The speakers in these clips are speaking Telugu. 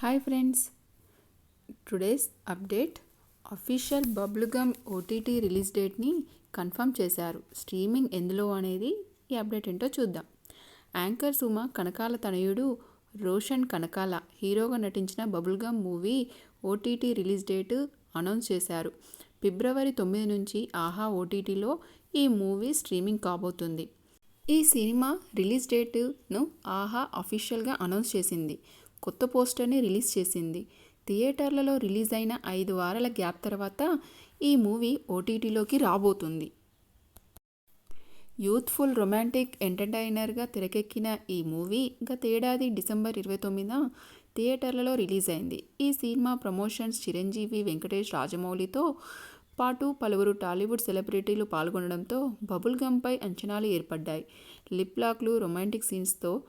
Hi friends today's update official Bubblegum OTT release డేట్ని confirm చేశారు. స్ట్రీమింగ్ ఎందులో అనేది ఈ అప్డేట్ ఏంటో చూద్దాం. యాంకర్ సుమ కనకాల తనయుడు రోషన్ కనకాల హీరోగా నటించిన Bubblegum movie OTT release date announce చేశారు. ఫిబ్రవరి తొమ్మిది నుంచి ఆహా ఓటీటీలో ఈ మూవీ స్ట్రీమింగ్ కాబోతుంది. ఈ సినిమా రిలీజ్ డేట్ను ఆహా అఫీషియల్గా అనౌన్స్ చేసింది. కొత్త పోస్టర్ని రిలీజ్ చేసింది. థియేటర్లలో రిలీజ్ అయిన ఐదు వారాల గ్యాప్ తర్వాత ఈ మూవీ ఓటీటీలోకి రాబోతుంది. యూత్ఫుల్ రొమాంటిక్ ఎంటర్టైనర్గా తెరకెక్కిన ఈ మూవీ గత ఏడాది డిసెంబర్ ఇరవై తొమ్మిదిన థియేటర్లలో రిలీజ్ అయింది. ఈ సినిమా ప్రమోషన్స్ చిరంజీవి వెంకటేష్ రాజమౌళితో పాటు పలువురు టాలీవుడ్ సెలబ్రిటీలు పాల్గొనడంతో బబుల్ గమ్పై అంచనాలు ఏర్పడ్డాయి. లిప్ లాక్లు రొమాంటిక్ సీన్స్తో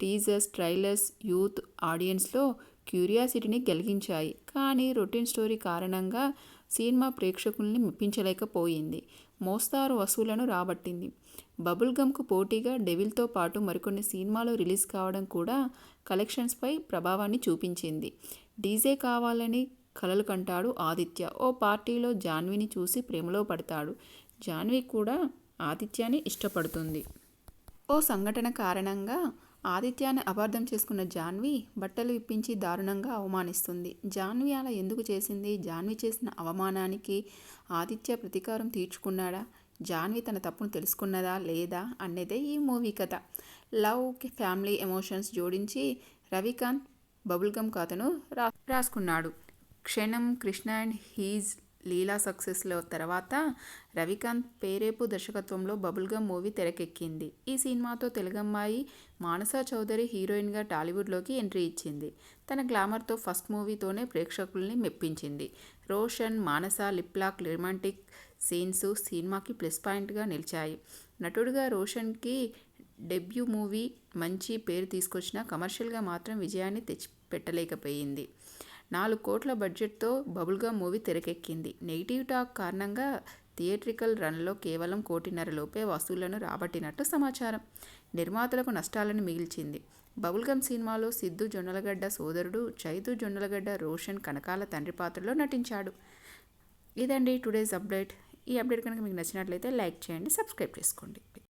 టీజర్స్ ట్రైలర్స్ యూత్ ఆడియన్స్లో క్యూరియాసిటీని కలిగించాయి కానీ రొటీన్ స్టోరీ కారణంగా సినిమా ప్రేక్షకుల్ని మెప్పించలేకపోయింది. మోస్తారు వసూలను రాబట్టింది. బబుల్ గమ్కు పోటీగా డెవిల్తో పాటు మరికొన్ని సినిమాలు రిలీజ్ కావడం కూడా కలెక్షన్స్పై ప్రభావాన్ని చూపించింది. డీజే కావాలని కలలు కంటాడు ఆదిత్య. ఓ పార్టీలో జాన్విని చూసి ప్రేమలో పడతాడు. జాన్వి కూడా ఆదిత్యాన్ని ఇష్టపడుతుంది. ఓ సంఘటన కారణంగా ఆదిత్యాన్ని అపార్థం చేసుకున్న జాన్వి బట్టలు ఇప్పించి దారుణంగా అవమానిస్తుంది. జాన్వి అలా ఎందుకు చేసింది? జాన్వి చేసిన అవమానానికి ఆదిత్య ప్రతీకారం తీర్చుకున్నాడా? జాన్వి తన తప్పును తెలుసుకున్నదా? లేదా? అనేదే ఈ మూవీ కథ. లవ్ ఫ్యామిలీ ఎమోషన్స్ జోడించి రవికాంత్ బబుల్గమ్ కథను రా రాసుకున్నాడు. క్షణం కృష్ణ అండ్ హీజ్ లీలా సక్సెస్లో తర్వాత రవికాంత్ పేరేపు దర్శకత్వంలో బబుల్గమ్ మూవీ తెరకెక్కింది. ఈ సినిమాతో తెలుగమ్మాయి మానస చౌదరి హీరోయిన్గా టాలీవుడ్లోకి ఎంట్రీ ఇచ్చింది. తన గ్లామర్తో ఫస్ట్ మూవీతోనే ప్రేక్షకుల్ని మెప్పించింది. Roshan Manasa lip lock romantic scenes సినిమాకి ప్లస్ పాయింట్గా నిలిచాయి. నటుడుగా రోషన్కి డెబ్యూ మూవీ మంచి పేరు తీసుకొచ్చిన కమర్షియల్గా మాత్రం విజయాన్ని తెచ్చి పెట్టలేకపోయింది నాలుగు కోట్ల బడ్జెట్తో బబుల్గా మూవీ తెరకెక్కింది. నెగిటివ్ టాక్ కారణంగా థియేట్రికల్ రన్లో కేవలం కోటిన్నర లోపే వసూళ్ళను రాబట్టినట్టు సమాచారం. నిర్మాతలకు నష్టాలను మిగిల్చింది. బబుల్గమ్ సినిమాలో సిద్ధు జొన్నలగడ్డ సోదరుడు చైతు జొన్నలగడ్డ రోషన్ కనకాల తండ్రి పాత్రలో నటించాడు. ఇదండి టుడేస్ అప్డేట్. ఈ అప్డేట్ కనుక మీకు నచ్చినట్లయితే లైక్ చేయండి సబ్స్క్రైబ్ చేసుకోండి.